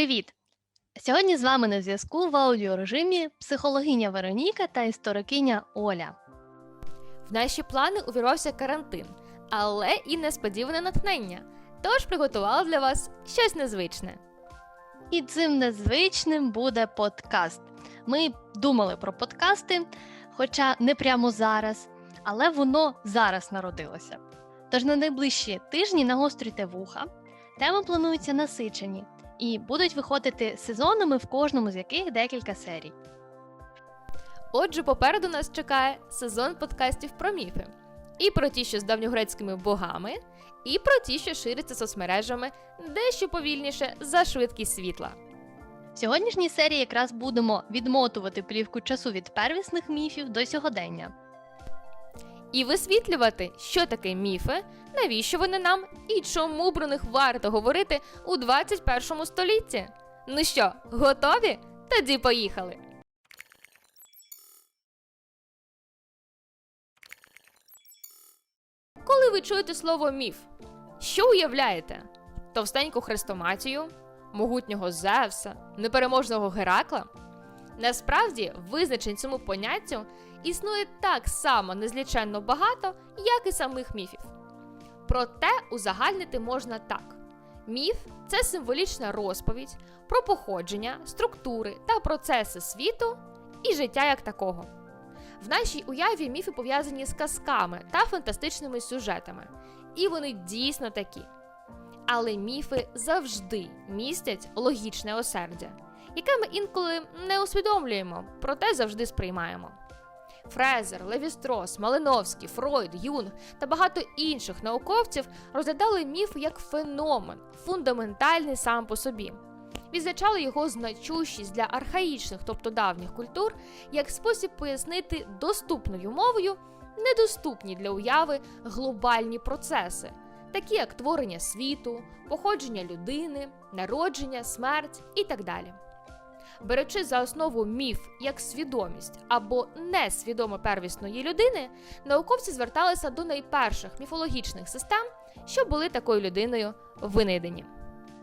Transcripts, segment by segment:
Привіт! Сьогодні з вами на зв'язку в аудіорежимі психологиня Вероніка та історикиня Оля. В наші плани увірвався карантин, але і несподіване натхнення. Тож приготувала для вас щось незвичне. І цим незвичним буде подкаст. Ми думали про подкасти, хоча не прямо зараз, але воно зараз народилося. Тож на найближчі тижні нагострюйте вуха, теми плануються насичені і будуть виходити сезонами, в кожному з яких декілька серій. Отже, попереду нас чекає сезон подкастів про міфи. І про ті, що з давньогрецькими богами, і про ті, що ширяться соцмережами дещо повільніше за швидкість світла. В сьогоднішній серії якраз будемо відмотувати плівку часу від первісних міфів до сьогодення. І висвітлювати, що таке міфи, навіщо вони нам і чому про них варто говорити у 21 столітті. Ну що, готові? Тоді поїхали! Коли ви чуєте слово міф, що уявляєте? Товстеньку хрестоматію, могутнього Зевса, непереможного Геракла? Насправді, визначень цьому поняттю існує так само незліченно багато, як і самих міфів. Проте узагальнити можна так: міф це символічна розповідь про походження, структури та процеси світу і життя як такого. В нашій уяві міфи пов'язані з казками та фантастичними сюжетами, і вони дійсно такі. Але міфи завжди містять логічне осердя, яке ми інколи не усвідомлюємо, проте завжди сприймаємо. Фрезер, Левістрос, Малиновський, Фройд, Юнг та багато інших науковців розглядали міф як феномен, фундаментальний сам по собі. Відзначали його значущість для архаїчних, тобто давніх культур, як спосіб пояснити доступною мовою недоступні для уяви глобальні процеси, такі як творення світу, походження людини, народження, смерть і так далі. Беручи за основу міф як свідомість або несвідомо первісної людини, науковці зверталися до найперших міфологічних систем, що були такою людиною винайдені.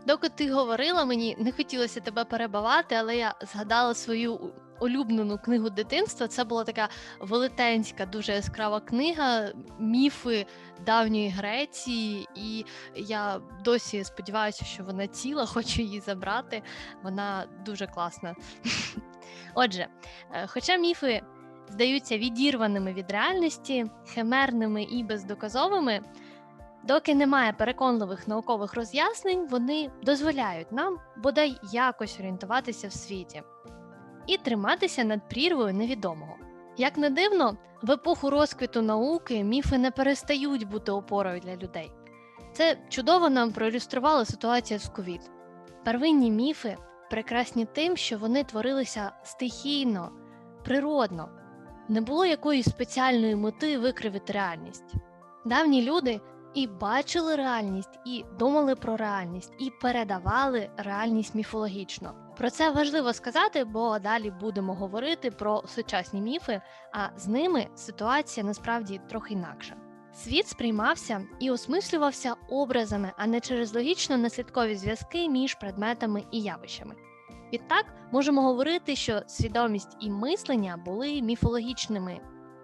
Доки ти говорила, мені не хотілося тебе перебивати, але я згадала свою улюблену книгу дитинства. Це була така велетенська, дуже яскрава книга, міфи давньої Греції, і я досі сподіваюся, що вона ціла, хочу її забрати. Вона дуже класна. Отже, е, хоча міфи здаються відірваними від реальності, химерними і бездоказовими. Доки немає переконливих наукових роз'яснень, вони дозволяють нам бодай якось орієнтуватися в світі і триматися над прірвою невідомого. Як не дивно, в епоху розквіту науки міфи не перестають бути опорою для людей. Це чудово нам проілюструвала ситуація з ковід. Первинні міфи прекрасні тим, що вони творилися стихійно, природно, не було якоїсь спеціальної мети викривити реальність. Давні люди і бачили реальність, і думали про реальність, і передавали реальність міфологічно. Про це важливо сказати, бо далі будемо говорити про сучасні міфи, а з ними ситуація насправді трохи інакша. Світ сприймався і осмислювався образами, а не через логічно наслідкові зв'язки між предметами і явищами. Відтак можемо говорити, що свідомість і мислення були міфологічними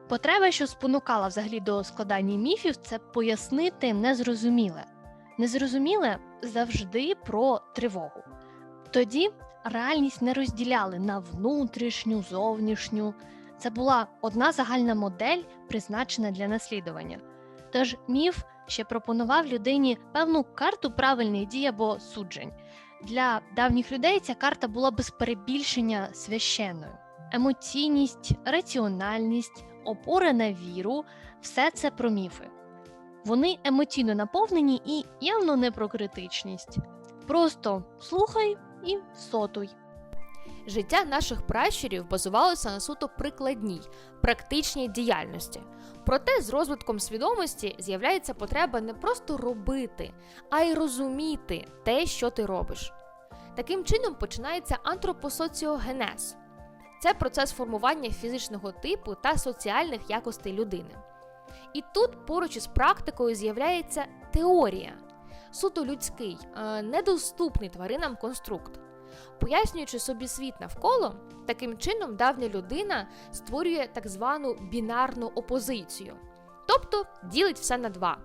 Потреба, що спонукала взагалі до складання міфів, це пояснити незрозуміле. Незрозуміле завжди про тривогу. Тоді реальність не розділяли на внутрішню, зовнішню. Це була одна загальна модель, призначена для наслідування. Тож міф ще пропонував людині певну карту правильних дій або суджень. Для давніх людей ця карта була без перебільшення священною. Емоційність, раціональність, опора на віру все це про міфи. Вони емоційно наповнені і явно не про критичність. Просто слухай і сотуй. Життя наших пращурів базувалося на суто прикладній, практичній діяльності. Проте з розвитком свідомості з'являється потреба не просто робити, а й розуміти те, що ти робиш. Таким чином починається антропосоціогенез. Це процес формування фізичного типу та соціальних якостей людини. І тут поруч із практикою з'являється теорія, суто людський, е, недоступний тваринам конструкт. Пояснюючи собі світ навколо, таким чином давня людина створює так звану бінарну опозицію, тобто ділить все на два,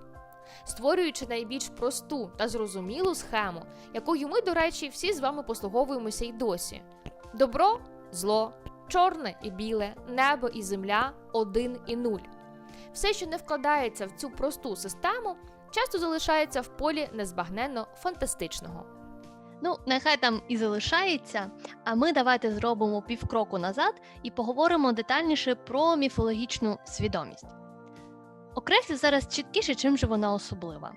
створюючи найбільш просту та зрозумілу схему, якою ми, до речі, всі з вами послуговуємося й досі: добро, зло, чорне і біле, небо і земля, один і нуль. Все, що не вкладається в цю просту систему, часто залишається в полі незбагненно фантастичного. Ну, нехай там і залишається. А ми давайте зробимо півкроку назад і поговоримо детальніше про міфологічну свідомість. Окреслю зараз чіткіше, чим же вона особлива.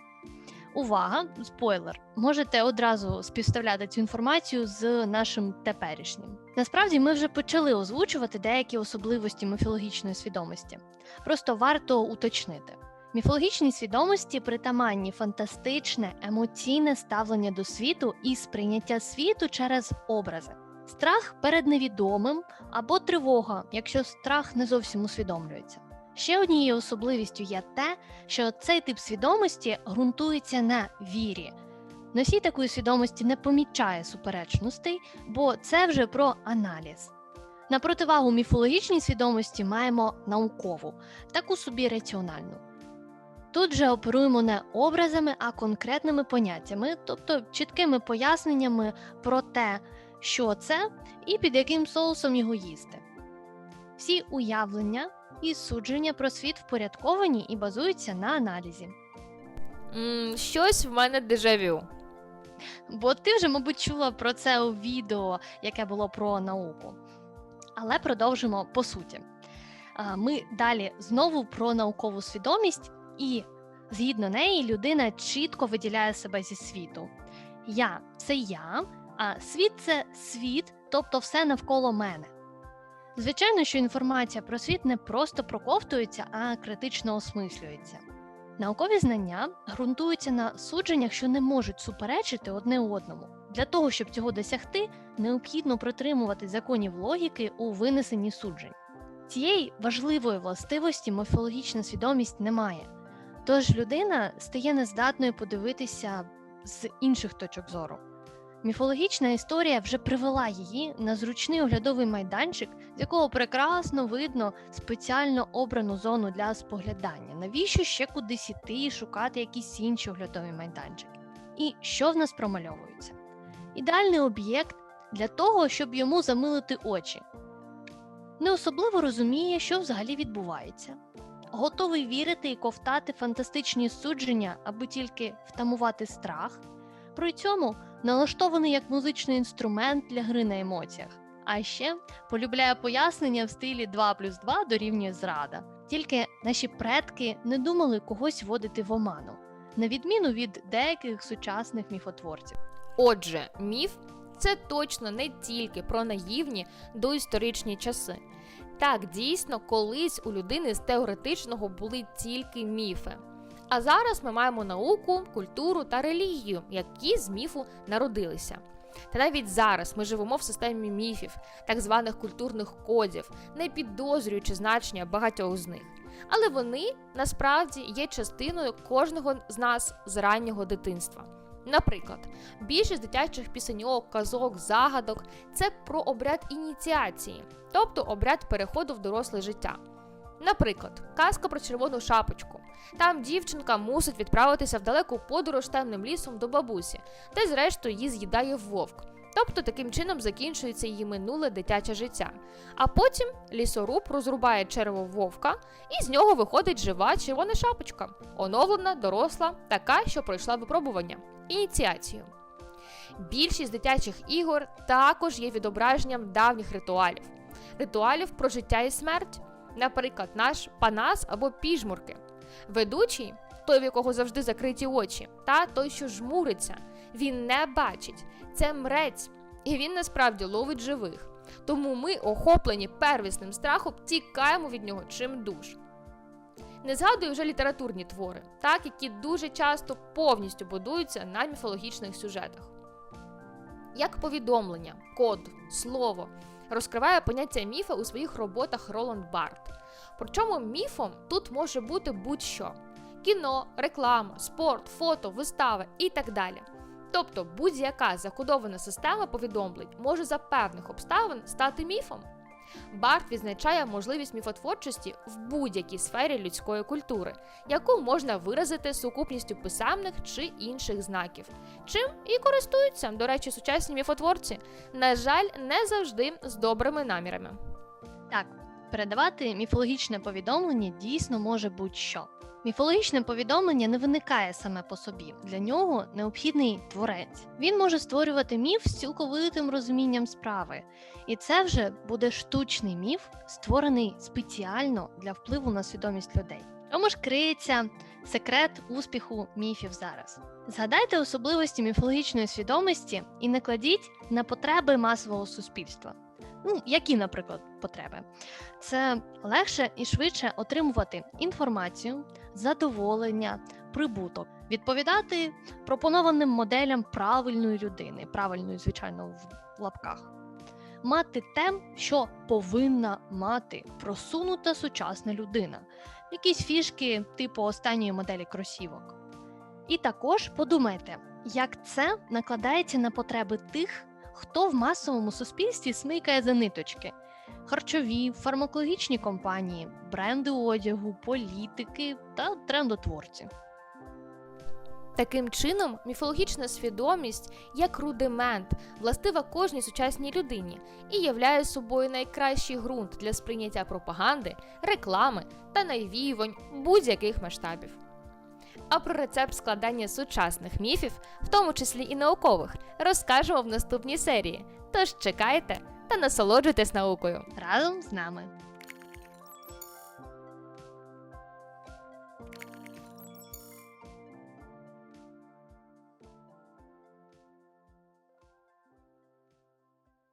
Увага, спойлер! Можете одразу співставляти цю інформацію з нашим теперішнім. Насправді ми вже почали озвучувати деякі особливості міфологічної свідомості. Просто варто уточнити. Міфологічній свідомості притаманні фантастичне, емоційне ставлення до світу і сприйняття світу через образи, страх перед невідомим або тривога, якщо страх не зовсім усвідомлюється. Ще однією особливістю є те, що цей тип свідомості ґрунтується на вірі. Носій такої свідомості не помічає суперечностей, бо це вже про аналіз. На противагу міфологічній свідомості маємо наукову, таку собі раціональну. Тут же оперуємо не образами, а конкретними поняттями, тобто чіткими поясненнями про те, що це і під яким соусом його їсти. Всі уявлення і судження про світ впорядковані і базуються на аналізі. м щось в мене дежавю. Бо ти вже, мабуть, чула про це у відео, яке було про науку. Але продовжимо по суті. Ми далі знову про наукову свідомість, і згідно неї людина чітко виділяє себе зі світу. Я це я, а світ це світ, тобто все навколо мене. Звичайно, що інформація про світ не просто проковтується, а критично осмислюється. Наукові знання ґрунтуються на судженнях, що не можуть суперечити одне одному. Для того, щоб цього досягти, необхідно притримувати законів логіки у винесенні суджень. Цієї важливої властивості морфологічна свідомість не має. Тож людина стає нездатною подивитися з інших точок зору. Міфологічна історія вже привела її на зручний оглядовий майданчик, з якого прекрасно видно спеціально обрану зону для споглядання. Навіщо ще кудись іти і шукати якісь інші оглядові майданчики? І що в нас промальовується? Ідеальний об'єкт для того, щоб йому замилити очі. Не особливо розуміє, що взагалі відбувається. Готовий вірити і ковтати фантастичні судження, аби тільки втамувати страх. При цьому налаштований як музичний інструмент для гри на емоціях. А ще полюбляє пояснення в стилі 2 плюс 2 дорівнює зрада. Тільки наші предки не думали когось вводити в оману, на відміну від деяких сучасних міфотворців. Отже, міф це точно не тільки про наївні доісторичні часи. Так, дійсно, колись у людини з теоретичного були тільки міфи. А зараз ми маємо науку, культуру та релігію, які з міфу народилися. Та навіть зараз ми живемо в системі міфів, так званих культурних кодів, не підозрюючи значення багатьох з них. Але вони насправді є частиною кожного з нас з раннього дитинства. Наприклад, більшість дитячих пісеньок, казок, загадок це про обряд ініціації, тобто обряд переходу в доросле життя. Наприклад, казка про червону шапочку. Там дівчинка мусить відправитися в далеку подорож темним лісом до бабусі, де зрештою її з'їдає вовк. Тобто таким чином закінчується її минуле дитяче життя. А потім лісоруб розрубає черево вовка, і з нього виходить жива червона шапочка, оновлена, доросла, така, що пройшла випробування ініціацію. Більшість дитячих ігор також є відображенням давніх ритуалів, ритуалів про життя і смерть, наприклад, наш панас або піжмурки. Ведучий, той, в якого завжди закриті очі, та той, що жмуриться, він не бачить, це мрець, і він насправді ловить живих. Тому ми, охоплені первісним страхом, тікаємо від нього чим душ. Не згадую вже літературні твори, так, які дуже часто повністю будуються на міфологічних сюжетах. Як повідомлення, код, слово розкриває поняття міфа у своїх роботах Роланд Барт. Причому міфом тут може бути будь-що: кіно, реклама, спорт, фото, вистави і так далі. Тобто будь-яка закодована система повідомлень може за певних обставин стати міфом. Барт відзначає можливість міфотворчості в будь-якій сфері людської культури, яку можна виразити сукупністю писемних чи інших знаків, чим і користуються, до речі, сучасні міфотворці. На жаль, не завжди з добрими намірами. Так, передавати міфологічне повідомлення дійсно може будь-що. Міфологічне повідомлення не виникає саме по собі. Для нього необхідний творець. Він може створювати міф з цілковитим розумінням справи. І це вже буде штучний міф, створений спеціально для впливу на свідомість людей. В Чому ж криється секрет успіху міфів зараз? Згадайте особливості міфологічної свідомості і не кладіть на потреби масового суспільства. Ну, які, наприклад, потреби? Це легше і швидше отримувати інформацію, задоволення, прибуток, відповідати пропонованим моделям правильної людини, правильної, звичайно, в лапках, мати те, що повинна мати просунута сучасна людина, якісь фішки типу останньої моделі кросівок. І також подумайте, як це накладається на потреби тих, хто в масовому суспільстві смикає за ниточки. Харчові, фармакологічні компанії, бренди одягу, політики та трендотворці. Таким чином, міфологічна свідомість як рудимент властива кожній сучасній людині і являє собою найкращий ґрунт для сприйняття пропаганди, реклами та навіювань будь-яких масштабів. А про рецепт складання сучасних міфів, в тому числі і наукових, розкажемо в наступній серії. Тож чекайте та насолоджуйтесь наукою. Разом з нами.